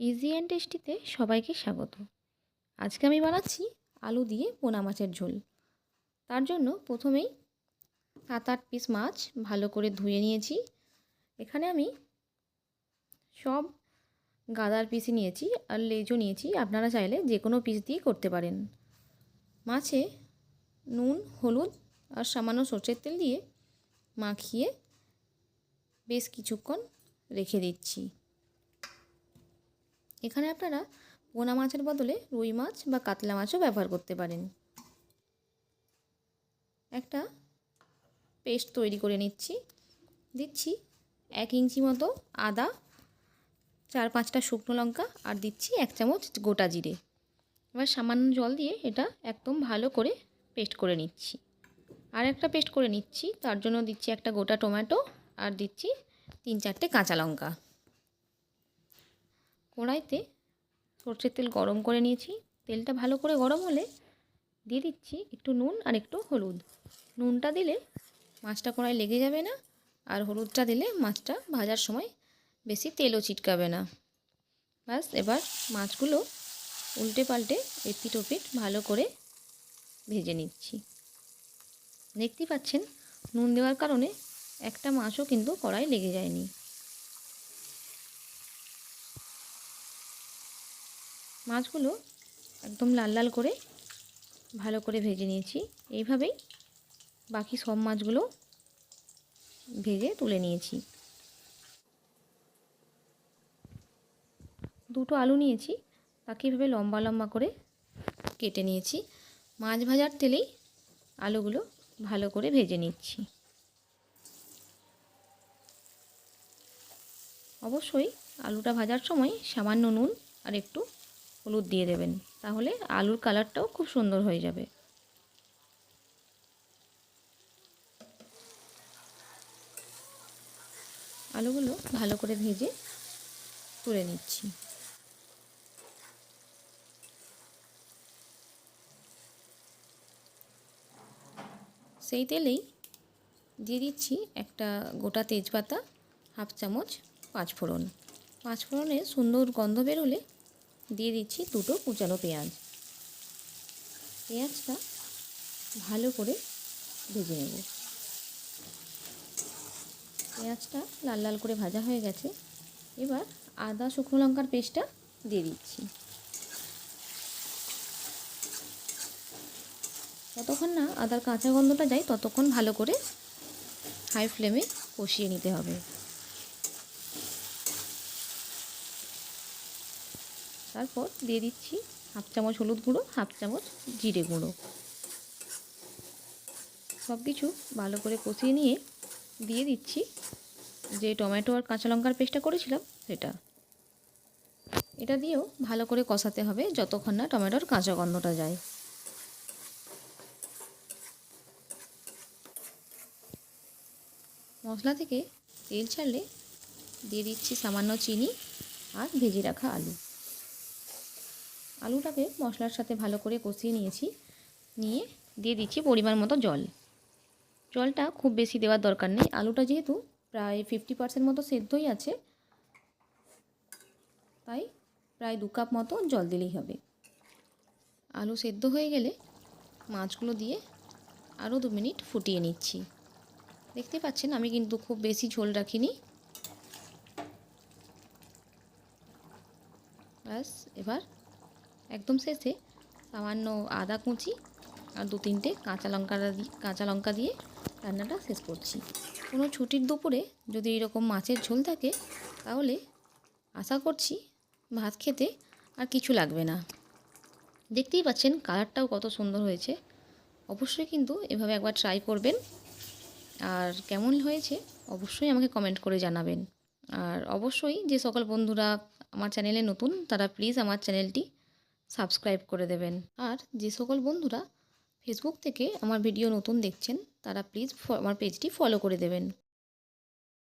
Easy and টেস্টিতে সবাইকে স্বাগত। আজকে আমি বানাচ্ছি আলু দিয়ে পোনা মাছের ঝোল। তার জন্য প্রথমেই সাত আট পিস মাছ ভালো করে ধুয়ে নিয়েছি। এখানে আমি সব গাদার পিসই নিয়েছি আর লেজও নিয়েছি। আপনারা চাইলে যে কোনো পিস দিয়ে করতে পারেন। মাছে নুন, হলুদ আর সামান্য সর্ষের তেল দিয়ে মাখিয়ে বেশ কিছুক্ষণ রেখে দিচ্ছি। এখানে আপনারা পোনা মাছের বদলে রুই মাছ বা কাতলা মাছও ব্যবহার করতে পারেন। একটা পেস্ট তৈরি করে নিচ্ছি। দিচ্ছি এক ইঞ্চি মতো আদা, চার পাঁচটা শুকনো লঙ্কা আর দিচ্ছি এক চামচ গোটা জিরে। এবার সামান্য জল দিয়ে এটা একদম ভালো করে পেস্ট করে নিচ্ছি। আর একটা পেস্ট করে নিচ্ছি, তার জন্য দিচ্ছি একটা গোটা টমেটো আর দিচ্ছি তিন চারটে কাঁচা লঙ্কা। কড়াইতে সর্ষের তেল গরম করে নিয়েছি। তেলটা ভালো করে গরম হলে দিয়ে দিচ্ছি একটু নুন আর একটু হলুদ। নুনটা দিলে মাছটা কড়াই লেগে যাবে না আর হলুদটা দিলে মাছটা ভাজার সময় বেশি তেলও ছিটকাবে না। ব্যাস, এবার মাছগুলো উল্টে পাল্টে এপিট ওপিট ভালো করে ভেজে নিচ্ছি। দেখতেই পাচ্ছেন, নুন দেওয়ার কারণে একটা মাছও কিন্তু কড়াই লেগে যায়নি। মাছগুলো একদম লাল লাল করে ভালো করে ভেজে নিয়েছি। এইভাবেই বাকি সব মাছগুলো ভেজে তুলে নিয়েছি। দুটো আলু নিয়েছি, তাকে এভাবে লম্বা লম্বা করে কেটে নিয়েছি। মাছ ভাজার তেলেই আলুগুলো ভালো করে ভেজে নিচ্ছি। অবশ্যই আলুটা ভাজার সময় সামান্য নুন আর একটু হলুদ দিয়ে দেবেন। তাহলে আলুর কালারটাও খুব সুন্দর হয়ে যাবে। আলুগুলো ভালো করে ভেজে তুলে নিচ্ছি। সেই তেলেই দিয়ে দিচ্ছি একটা গোটা তেজপাতা, হাফ চামচ পাঁচফোড়ন। পাঁচফোড়নের সুন্দর গন্ধ বেরোলে দিয়ে দিচ্ছি দুটো কুচানো পেঁয়াজ। পেঁয়াজটা ভালো করে ভেজে নেব। পেঁয়াজটা লাল লাল করে ভাজা হয়ে গেছে। এবার আদা, শুকনো লঙ্কার পেস্টটা দিয়ে দিচ্ছি। যতক্ষণ না আদার কাঁচা গন্ধটা যায়, ততক্ষণ ভালো করে হাই ফ্লেমে কষিয়ে নিতে হবে। তারপর দিয়ে দিচ্ছি হাফ চামচ হলুদ গুঁড়ো, হাফ চামচ জিরে গুঁড়ো। সব কিছু ভালো করে কষিয়ে নিয়ে দিয়ে দিচ্ছি যে টমেটো আর কাঁচা লঙ্কার পেস্টটা করেছিলাম সেটা। এটা দিয়েও ভালো করে কষাতে হবে যতক্ষণ না টমেটোর কাঁচা গন্ধটা যায়। মশলা থেকে তেল ছাড়লে দিয়ে দিচ্ছি সামান্য চিনি আর ভেজে রাখা আলু। আলুটাকে মশলার সাথে ভালো করে কষিয়ে নিয়েছি। নিয়ে দিয়ে দিচ্ছি পরিমাণ মতো জল। জলটা খুব বেশি দেওয়ার দরকার নেই। আলুটা যেহেতু প্রায় ফিফটি পার্সেন্ট মতো সেদ্ধই আছে, তাই প্রায় দু কাপ মতো জল দিলেই হবে। আলু সেদ্ধ হয়ে গেলে মাছগুলো দিয়ে আরও দু মিনিট ফুটিয়ে নিচ্ছি। দেখতে পাচ্ছেন, আমি কিন্তু খুব বেশি ঝোল রাখিনি। ব্যাস, এবার একদম শেষে সামান্য আদা কুচি আর দু তিনটে কাঁচা লঙ্কা কাঁচা লঙ্কা দিয়ে রান্নাটা শেষ করছি। কোনো ছুটির দুপুরে যদি এরকম মাছের ঝোল থাকে, তাহলে আশা করছি ভাত খেতে আর কিছু লাগবে না। দেখতেই পাচ্ছেন কালারটাও কত সুন্দর হয়েছে। অবশ্যই কিন্তু এভাবে একবার ট্রাই করবেন। আর কেমন হয়েছে অবশ্যই আমাকে কমেন্ট করে জানাবেন। আর অবশ্যই যে সকল বন্ধুরা আমার চ্যানেলে নতুন, তারা প্লিজ আমার চ্যানেলটি সাবস্ক্রাইব করে দেবেন। আর যে সকল বন্ধুরা ফেসবুক থেকে আমার ভিডিও নতুন দেখছেন, তারা প্লিজ আমার পেজটি ফলো করে দেবেন।